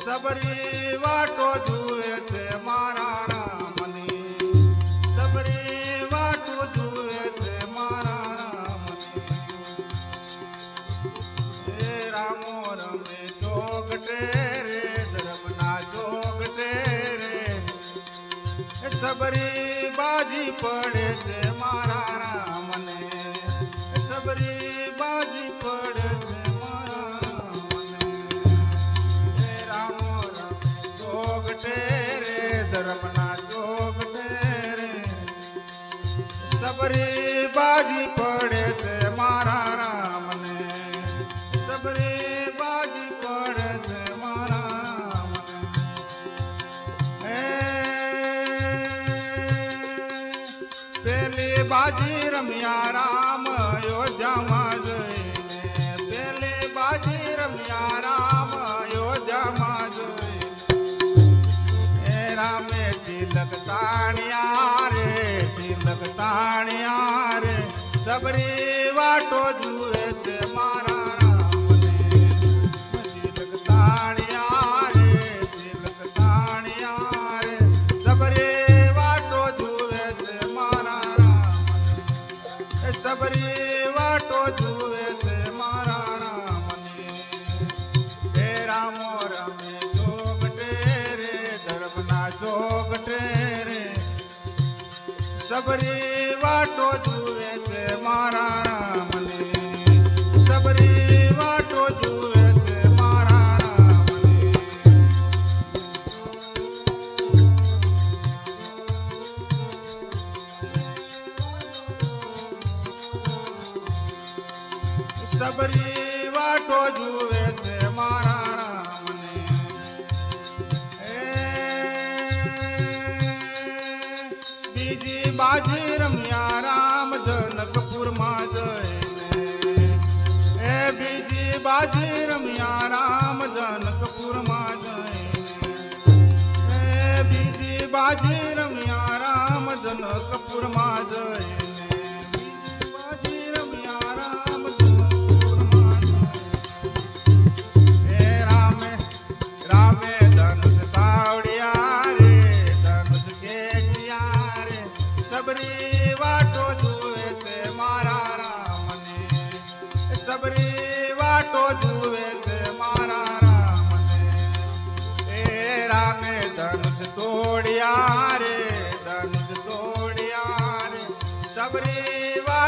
સબરી વાટો જુએ છે મારા રામની સબરી વાટો જુએ છે મારા રામની હે રામો રમે જોગ ટેરે ધર્મના જોગ ટેરે સબરી બાજી પડે છે. બાજી રમ્યા રામ યોજામાં જઈને. પેલે બાજી રમ્યા રામ યોજામાં જઈને. એ રામે તિલક તાણ્યા રે, તિલક તાણ્યા રે. સબરી વાટો જુ વાટો જુએ છે મારા રામ હે રામો રમે, જોગ રે ધર્મના જોગ રે સબરી વાટો જુએ છે મારા રામ સબરી બાજે રમી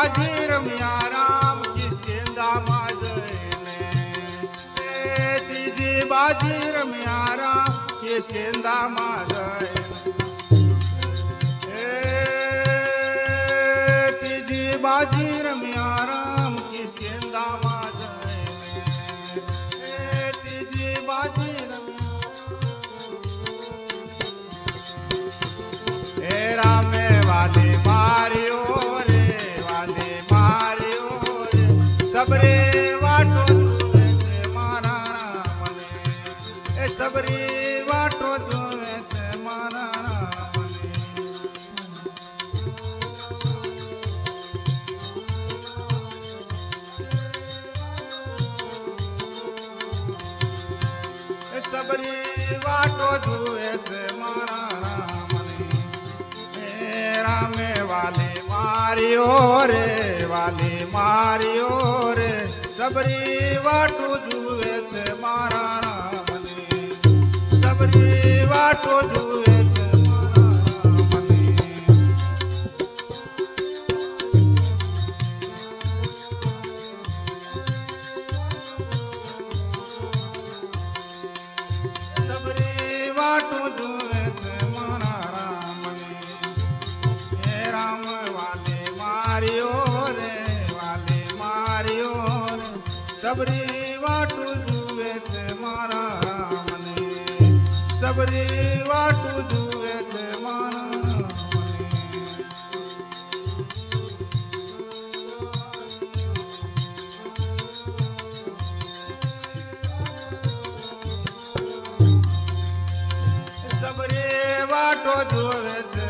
રાજી રમ્યા રામ કિસકે દામાદ ત્રીજી બાજી રમ્યા રામ કિસકે દામાદ ત્રીજી બાજી રમ્યા રામ કિસકે દામાદ સબરી વાટું જુએ છે મારા રામને સબરી વાટું જુએ રે વાટું જુએ છે વાટો જોવે છે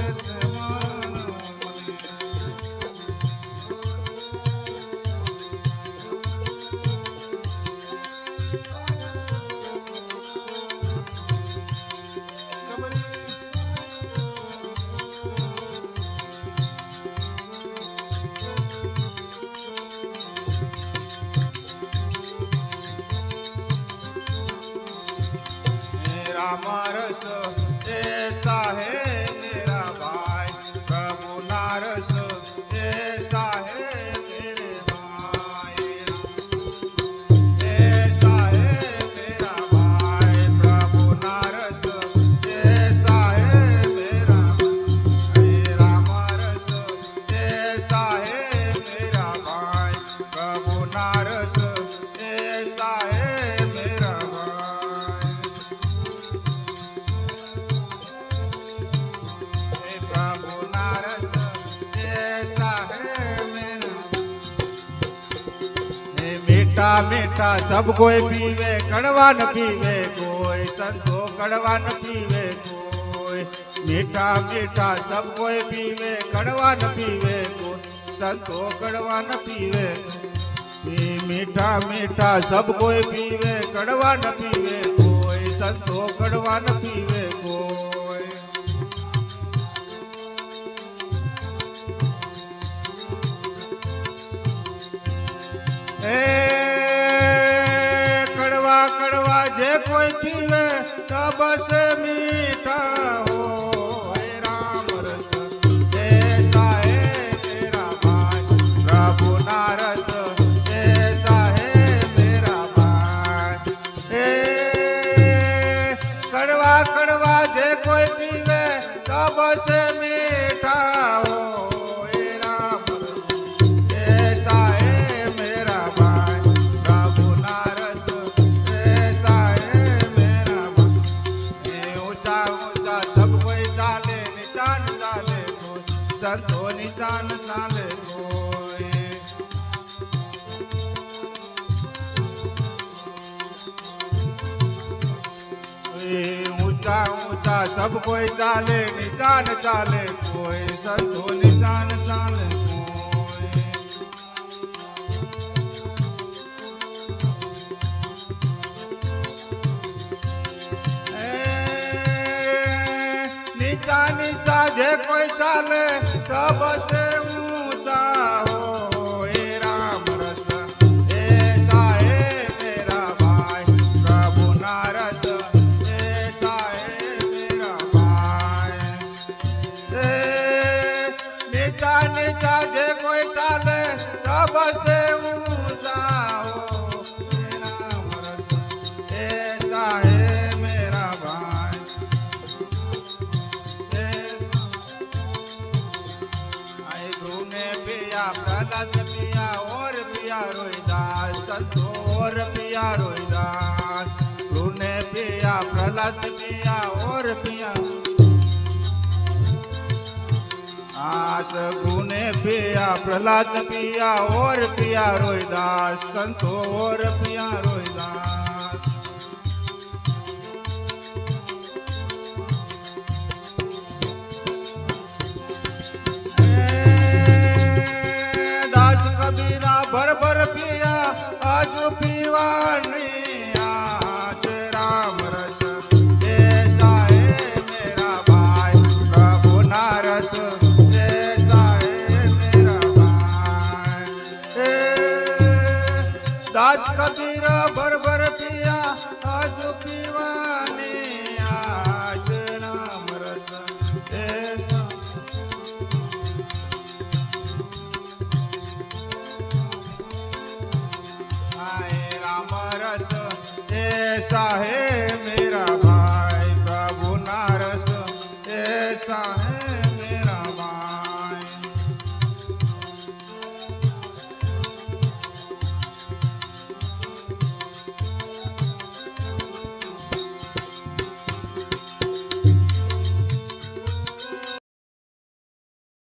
મીઠા મીઠા સબ કોઈ પીવે કડવા ન પીવે કોઈ, સંતો કડવા ન પીવે કોઈ. મીઠા મીઠા સબ કોઈ પીવે કડવા ન પીવે કોઈ. સંતો કડવા ન પીવે મીઠા મીઠા સબ કોઈ પીવે કડવા ન પીવે કોઈ. સંતો કડવા ન પીવે કોઈ. Hey! बस मीठा ચાલે કોઈ સતો નિદાન ચાલે નીચા નીચા જે કોઈ ચાલે સબ છે पिया प्रहलाद पिया और पिया रोहिदास संतो और पिया रोहिदास तूने पिया प्रहलाद पिया और पिया आस गुने पिया प्रहलाद पिया और पिया रोहिदास संतो और पिया रोहिदास राज का तेरा बर्बाद